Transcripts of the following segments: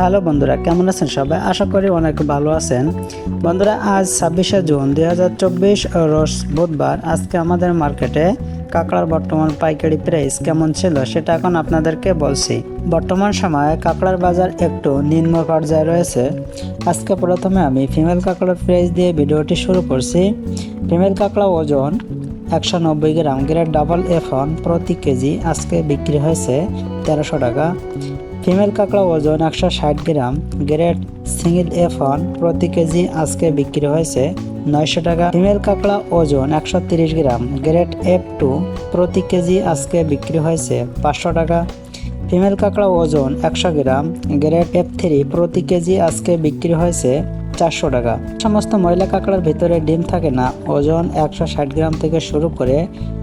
Hello বন্ধুরা, কেমন আছেন সবাই? আশা করি অনেক ভালো আছেন। বন্ধুরা, আজ ছাব্বিশে জুন দুই হাজার চব্বিশ, রোজ বুধবার। আজকে আমাদের মার্কেটে কাঁকড়ার বর্তমান পাইকারি প্রাইস কেমন ছিল সেটা এখন আপনাদেরকে বলছি। বর্তমান সময়ে কাঁকড়ার বাজার একটু নিম্ন পর্যায়ে রয়েছে। আজকে প্রথমে আমি ফিমেল কাঁকড়ার প্রাইস দিয়ে ভিডিওটি শুরু করছি। ফিমেল কাঁকড়া ওজন একশো নব্বই গ্রাম, গ্রেড ডাবল এফন প্রতি কেজি আজকে বিক্রি হয়েছে তেরোশো টাকা। ফিমেল কাঁকড়া ওজন একশো ষাট গ্রাম, গ্রেড সিঙ্গেল এফন প্রতি কেজি আজকে বিক্রি হয়েছে নয়শো টাকা। ফিমেল কাঁকড়া ওজন একশো তিরিশ গ্রাম, গ্রেড এফ টু প্রতি কেজি আজকে বিক্রি হয়েছে পাঁচশো টাকা। ফিমেল কাঁকড়া ওজন একশো গ্রাম, গ্রেড এফ থ্রি প্রতি কেজি আজকে বিক্রি হয়েছে চারশো টাকা। সমস্ত ময়লা কাঁকড়ার ভিতরে ডিম থাকে না। ওজন একশো ষাট গ্রাম থেকে শুরু করে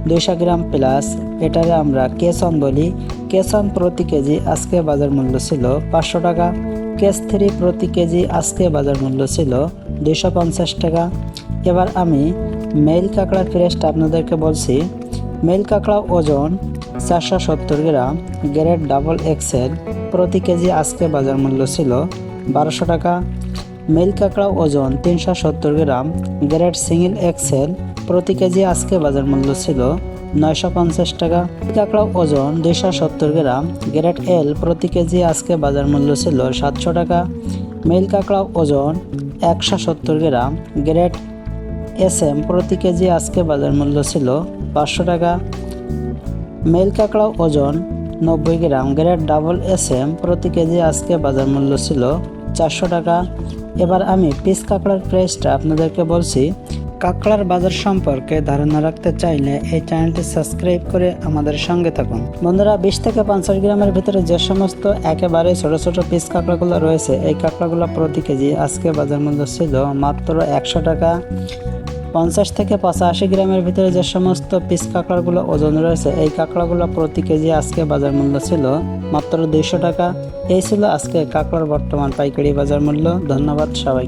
দুইশো গ্রাম প্লাস এটারে আমরা কেসন বলি। কেসন প্রতি কেজি আজকে বাজার মূল্য ছিল পাঁচশো টাকা। কেস থ্রি প্রতি কেজি আজকে বাজার মূল্য ছিল দুইশো পঞ্চাশ টাকা। এবার আমি মেল কাঁকড়ার ফ্রেশটা আপনাদেরকে বলছি। মেল কাঁকড়া ওজন চারশো সত্তর গ্রাম, গ্রেড ডাবল এক্সেল প্রতি কেজি আজকে বাজার মূল্য ছিল বারোশো টাকা। মেল কাঁকড়া ওজন তিনশো সত্তর গ্রাম গ্রেড সিঙ্গেল এক্সেল প্রতি কেজি আজকে বাজার মূল্য ছিল নয়শো পঞ্চাশ টাকা। কাঁকড়া ওজন দুইশো সত্তর গ্রাম গ্রেড এল প্রতি কেজি আজকে বাজার মূল্য ছিল সাতশো টাকা। মেল কাঁকড়া ওজন একশো সত্তর গ্রাম গ্রেড এস এম প্রতি কেজি আজকে বাজার মূল্য ছিল পাঁচশো টাকা। মেল কাঁকড়া ওজন নব্বই gram grade double S M প্রতি কেজি আজকে বাজার মূল্য ছিল চারশো টাকা। এবার আমি পিস কাঁকড়ার প্রাইসটা আপনাদেরকে বলছি, কাঁকড়ার বাজার সম্পর্কে ধারণা রাখতে চাইলে এই চ্যানেলটি সাবস্ক্রাইব করে আমাদের সঙ্গে থাকুন। বন্ধুরা, বিশ থেকে পঞ্চাশ গ্রামের ভিতরে যে সমস্ত একেবারে ছোট ছোট পিস কাঁকড়াগুলো রয়েছে, এই কাঁকড়াগুলো প্রতি কেজি আজকে বাজার মূল্য ছিল মাত্র একশো টাকা। পঞ্চাশ থেকে পঁচাশি গ্রামের ভিতরে যে সমস্ত পিস কাঁকড়াগুলো ওজন রয়েছে, এই কাঁকড়াগুলো প্রতি কেজি আজকে বাজার মূল্য ছিল মাত্র দুইশো টাকা। এই ছিল আজকে কাঁকড়ার বর্তমান পাইকারি বাজার মূল্য। ধন্যবাদ সবাই